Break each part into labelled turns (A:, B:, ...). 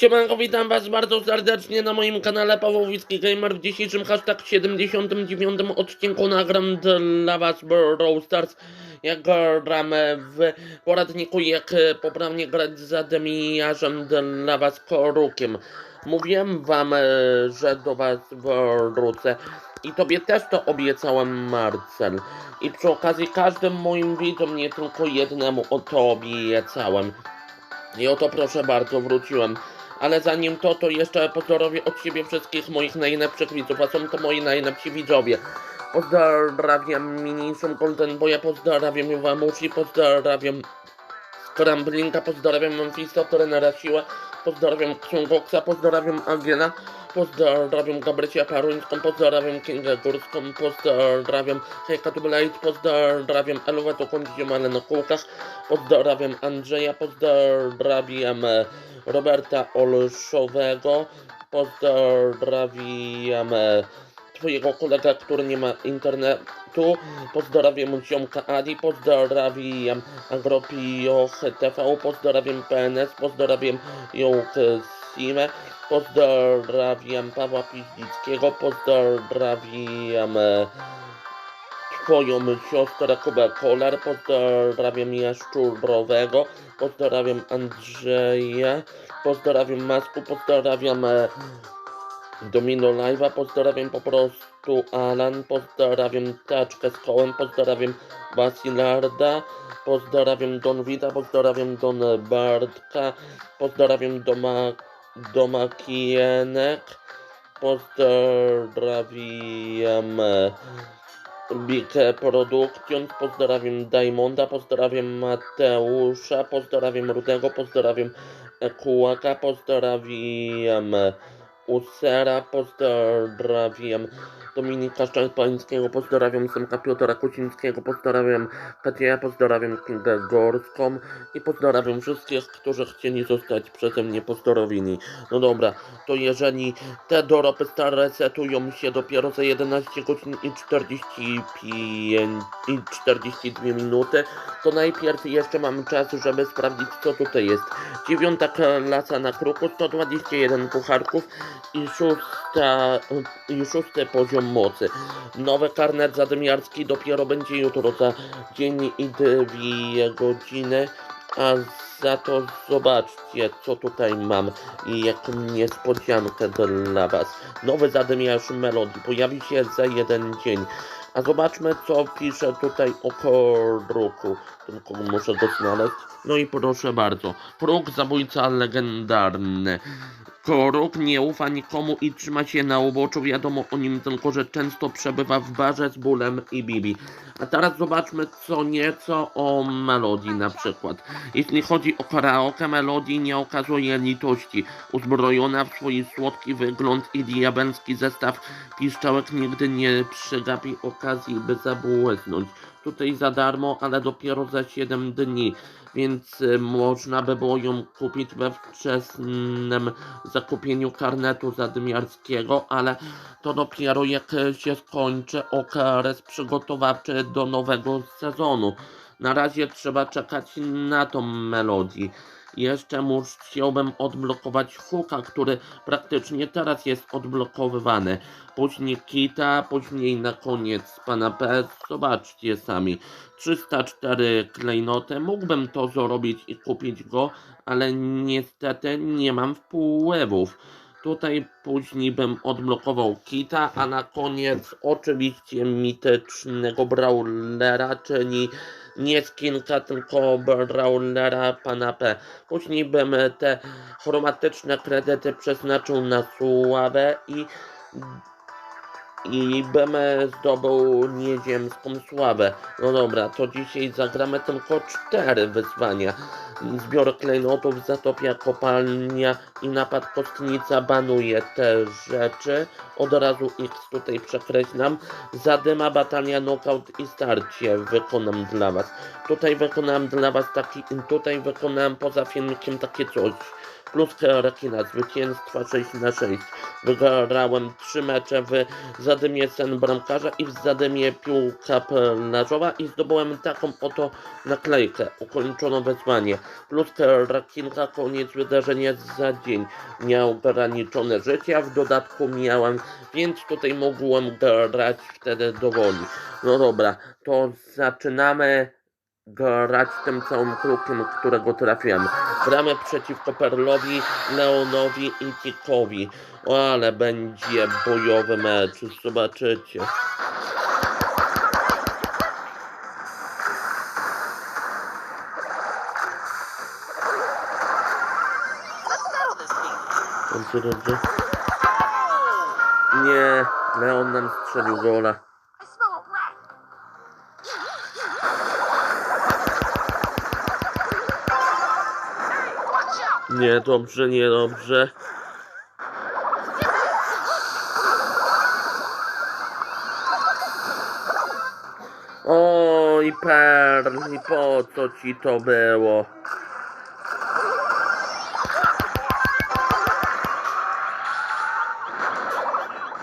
A: Siemanko, witam was bardzo serdecznie na moim kanale Pawłowicki Gamer. W dzisiejszym hashtag 79 odcinku nagram dla was Brawl Stars. Jak gramy w poradniku jak poprawnie grać z zadymiarzem dla was korukiem. Mówiłem wam, że do was wrócę. I tobie też to obiecałem, Marcel. I przy okazji każdym moim widzom, nie tylko jednemu, o to obiecałem. I oto proszę bardzo, wróciłem. Ale zanim to, to jeszcze pozdrowię od siebie wszystkich moich najlepszych widzów, a są to moi najlepsi widzowie. Pozdrawiam Miniszum Golden Boya, pozdrawiam Iwamushi, pozdrawiam Scramblinga, pozdrawiam Memphisa, trenera Siłę, pozdrawiam Ksiągoksa, pozdrawiam Angiela, pozdrawiam Gabrysia Paruńską, pozdrawiam Kingę Górską, pozdrawiam Hejka Blade, pozdrawiam Elwę Kądzią, ale na kółkach, pozdrawiam Andrzeja, pozdrawiam e, Roberta Olszowego, pozdrawiam e, twojego kolegę, który nie ma internetu, pozdrawiam ziomka Adi, pozdrawiam Agropioch TV, pozdrawiam PNS, pozdrawiam Jąk Simę, pozdrawiam Pawła Piździckiego, pozdrawiam e, twoją siostrę Kubę Kolar, pozdrawiam Jaszczurowego, pozdrawiam Andrzeja, pozdrawiam Masku, pozdrawiam e, Domino Live'a, pozdrawiam po prostu Alan, pozdrawiam Taczkę z kołem, pozdrawiam Basilarda, pozdrawiam Don Wita, pozdrawiam Don Bartka, pozdrawiam Doma, Doma Kienek, pozdrawiam e, Big Productions, pozdrawiam Diamonda, pozdrawiam Mateusza, pozdrawiam Rudego, pozdrawiam Kułaka, pozdrawiam Usera, pozdrawiam Dominika Szczepańskiego, pozdrawiam Semka Piotra Kucińskiego, pozdrawiam Kacieja, pozdrawiam Kingę Gorską i pozdrawiam wszystkich, którzy chcieli zostać przeze mnie pozdrowieni. No dobra, to jeżeli te stare resetują się dopiero za 11 godzin i 45 i 42 minuty, to najpierw jeszcze mam czas, żeby sprawdzić co tutaj jest. Dziewiąta klasa na kruku, 121 pucharków i szósta, i szósty poziom mocy. Nowy karnet zadymiarski dopiero będzie jutro za dzień i dwie godziny, a za to zobaczcie co tutaj mam i jaką niespodziankę dla was. Nowy zadymiarz melodii pojawi się za jeden dzień. A zobaczmy co pisze tutaj o koruku. Tylko muszę go znaleźć. No i proszę bardzo. Kruk zabójca legendarny. Koruk nie ufa nikomu i trzyma się na uboczu. Wiadomo o nim tylko, że często przebywa w barze z bólem i Bibi. A teraz zobaczmy co nieco o melodii na przykład. Jeśli chodzi o karaoke, melodii nie okazuje litości. Uzbrojona w swój słodki wygląd i diabelski zestaw, piszczałek nigdy nie przegapi okazji, by zabłysnąć. Tutaj za darmo, ale dopiero za 7 dni więc y, można by było ją kupić we wczesnym zakupieniu karnetu zadymiarskiego, ale to dopiero jak się skończy okres przygotowawczy do nowego sezonu. Na razie trzeba czekać na tą melodię. Jeszcze musiałbym odblokować Huka, który praktycznie teraz jest odblokowywany. Później Kita, później na koniec Pana P. Zobaczcie sami. 304 klejnoty. Mógłbym to zrobić i kupić go, ale niestety nie mam wpływów. Tutaj później bym odblokował Kita, a na koniec oczywiście mitycznego Brawlera, czyli nie skinka, tylko Brawlera pana P. Później bym te chromatyczne kredyty przeznaczył na sławę i i bym zdobył nieziemską sławę. No dobra, to dzisiaj zagramy tylko cztery wyzwania. Zbiór klejnotów, zatopia kopalnia i napad kostnica banuje te rzeczy. Od razu X tutaj przekreślam. Zadyma, batalia, knockout i starcie wykonam dla was. Tutaj wykonałem dla was taki, tutaj wykonałem poza filmikiem takie coś. Plus rekina, zwycięstwa 6 na 6. Wygrałem 3 mecze w Zadymie sen bramkarza i w Zadymie piłka plażowa i zdobyłem taką oto naklejkę, ukończono wezwanie. Plus rekinka, koniec wydarzenia za dzień. Miał ograniczone życie, a w dodatku miałem, więc tutaj mogłem grać wtedy do woli. No dobra, to zaczynamy grać tym całym krukiem, którego trafiłem. Gramy przeciwko Perlowi, Leonowi i Tikowi. O, ale będzie bojowy mecz, zobaczycie. Nie, Leon nam strzelił gola.
B: Watch out!
A: Nie, dobrze, nie, dobrze. Oj, Perl, i po co ci to było?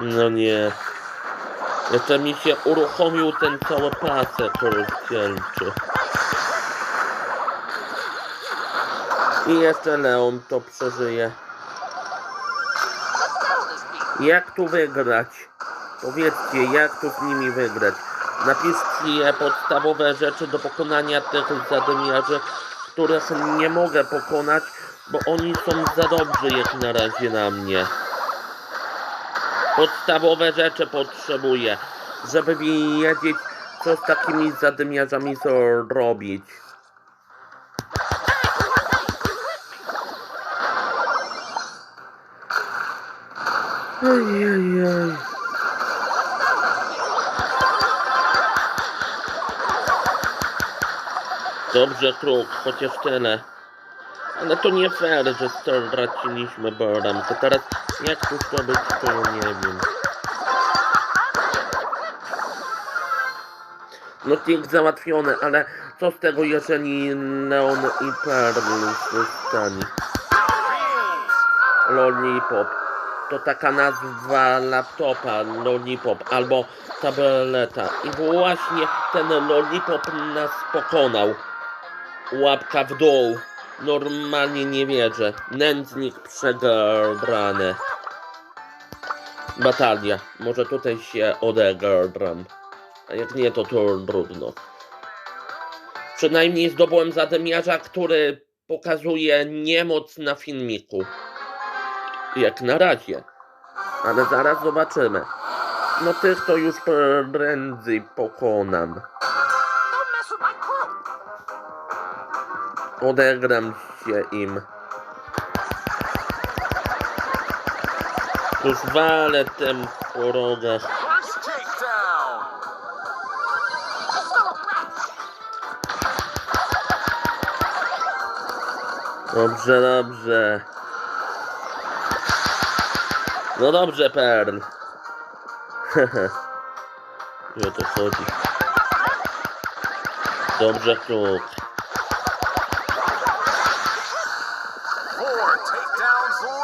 A: No nie. Jeszcze mi się uruchomił ten cały pasek rozdzielczy. I jeszcze Leon to przeżyje. Jak tu wygrać? Powiedzcie, jak tu z nimi wygrać? Napiszcie podstawowe rzeczy do pokonania tych zadymiarzy, których nie mogę pokonać, bo oni są za dobrzy jak na razie na mnie. Podstawowe rzeczy potrzebuję, żeby wiedzieć, co z takimi zadymiarzami zrobić. Ojej. Dobrze, kruk, chociaż tyle. Ale to nie fair, że straciliśmy bramkę. Teraz jak tu to ja nie wiem. No tik załatwiony, ale co z tego, jeżeli Leon i Pearl zostanie? Lollipop. To taka nazwa laptopa, Lollipop, albo tableta. I właśnie ten Lollipop nas pokonał. Łapka w dół. Normalnie nie wierzę. Nędznik przegrany. Batalia. Może tutaj się odegram. A jak nie, to trudno. Przynajmniej zdobyłem zadymiarza, który pokazuje niemoc na filmiku. Jak na razie. Ale zaraz zobaczymy. No tych to już prędzej pokonam. Odegram się im. Już walę tym po rogach. Dobrze, dobrze. No dobrze, Perl. Nie to chodzi. Dobrze, kruk.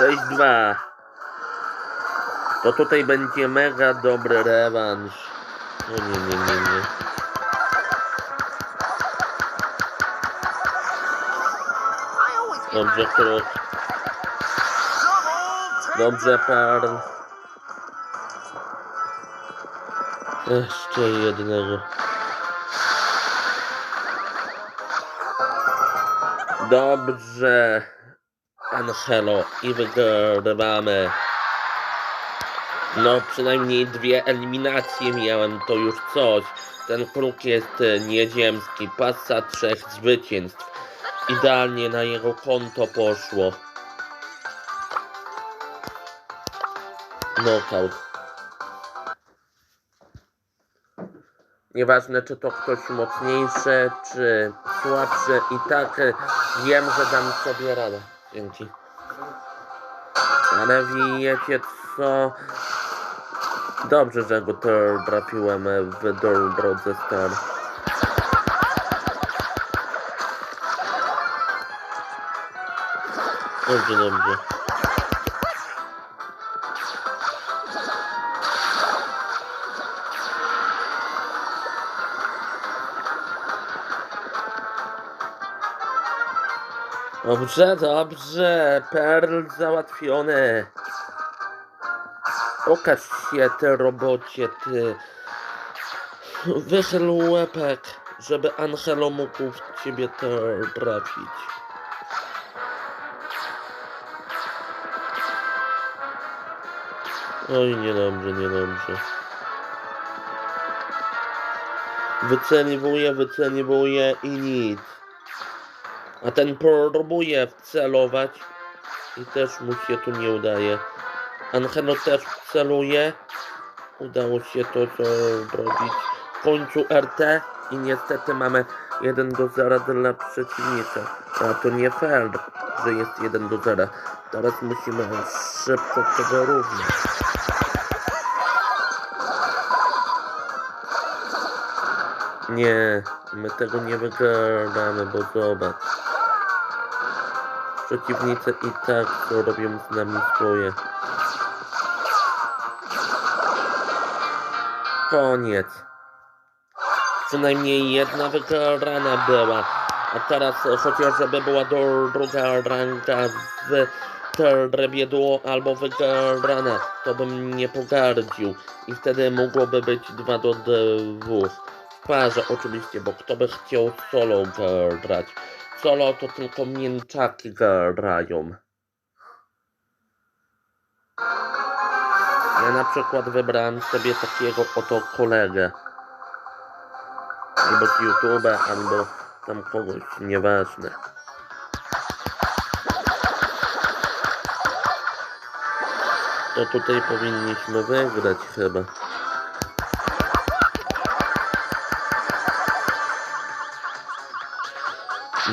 C: Left.
A: 6-2. To tutaj będzie mega dobry rewanż. No nie, nie, nie, nie. Dobrze, kruk. Dobrze. Perl. Jeszcze jednego. Dobrze. Angelo. I wygrywamy. No, przynajmniej dwie eliminacje miałem, to już coś. Ten kruk jest e, nieziemski. Pasa trzech zwycięstw. Idealnie na jego konto poszło. Knockout. Nieważne, czy to ktoś mocniejszy, czy słabszy, i tak wiem, że dam sobie radę. Dzięki. Ale wiecie co? Dobrze, że go trafiłem w dro- drodze star. Dobrze, dobrze. Dobrze, dobrze. Perl załatwiony. Pokaż się, ty robocie, ty. Wychyl łepek, żeby Angelo mógł w ciebie trafić. Oj, niedobrze, niedobrze. Wyceniwuje, wyceniwuje i nic. A ten próbuje wcelować i też mu się tu nie udaje. Angelo też celuje. Udało się to zrobić w końcu RT i niestety mamy 1 do 0 dla przeciwnika. A to nie fair, że jest 1 do 0. Teraz musimy szybko to wyrównać. Nie, my tego nie wygramy, bo zobacz. Przeciwnicy i tak to robią z nami swoje. Koniec. Przynajmniej jedna wygrana była. A teraz chociażby była druga ranga w trybie duo albo wygrana, to bym nie pogardził. I wtedy mogłoby być 2 do 2. W parze oczywiście, bo kto by chciał solo grać. Solo to tylko mięczaki grają. Ja na przykład wybrałem sobie takiego oto kolegę. Albo z YouTube'a, albo tam kogoś, nieważne. To tutaj powinniśmy wygrać chyba.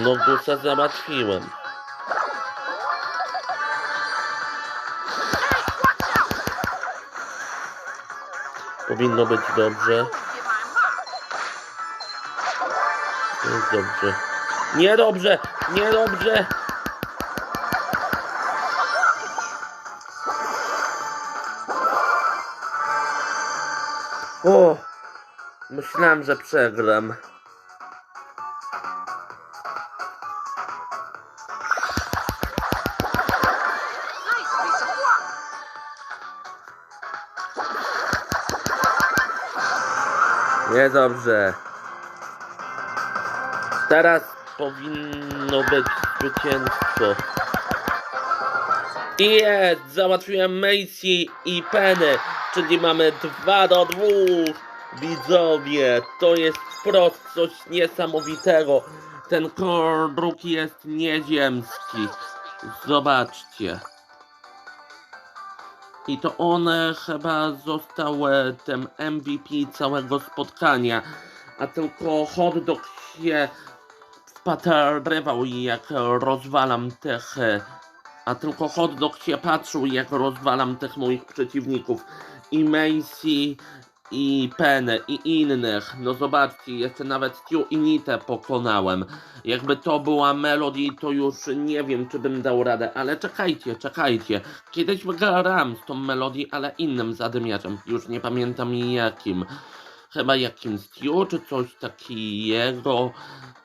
A: No gusa załatwiłem. Powinno być dobrze. Jest dobrze. Niedobrze! Niedobrze! O! Myślałem, że przegram. Niedobrze. Teraz powinno być zwycięstwo. I jest! Załatwiłem Macy i Penny, czyli mamy 2 do 2. Widzowie, to jest wprost coś niesamowitego. Ten kruk jest nieziemski. Zobaczcie. I to on e, chyba został e, tym MVP całego spotkania. A tylko hot dog się wpatrywał jak rozwalam tych. e, A tylko hot dog się patrzył jak rozwalam tych moich przeciwników. I Macy, i Penny, i innych. No zobaczcie, jeszcze nawet Tiu i pokonałem. Jakby to była Melody, to już nie wiem, czy bym dał radę, ale czekajcie, czekajcie. Kiedyś wygrałem z tą Melody, ale innym zadymiarzem. Już nie pamiętam jakim. Chyba jakimś Stu, czy coś takiego.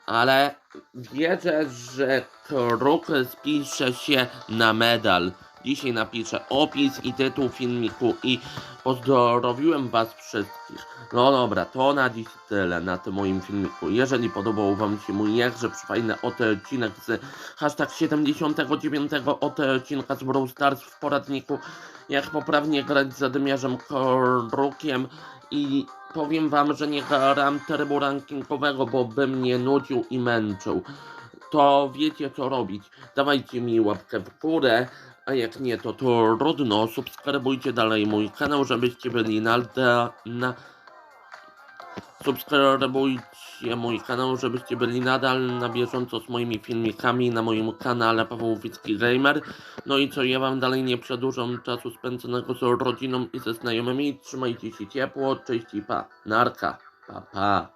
A: Ale wierzę, że kruk spisze się na medal. Dzisiaj napiszę opis i tytuł filmiku i pozdrowiłem was wszystkich. No dobra, to na dziś tyle na tym moim filmiku. Jeżeli podobał wam się mój jakże fajny odcinek z hashtag 79 odcinka z Brawl Stars w poradniku jak poprawnie grać z zadymiarzem krukiem i powiem wam, że nie gram trybu rankingowego, bo by mnie nudził i męczył. To wiecie co robić. Dawajcie mi łapkę w górę, a jak nie to trudno. Subskrybujcie dalej mój kanał, żebyście byli na, na Subskrybujcie mój kanał, żebyście byli nadal na bieżąco z moimi filmikami na moim kanale Paweł Wicki Gamer. No i co, ja wam dalej nie przedłużam czasu spędzonego z rodziną i ze znajomymi. Trzymajcie się ciepło, cześć i pa. Narka. Pa, pa.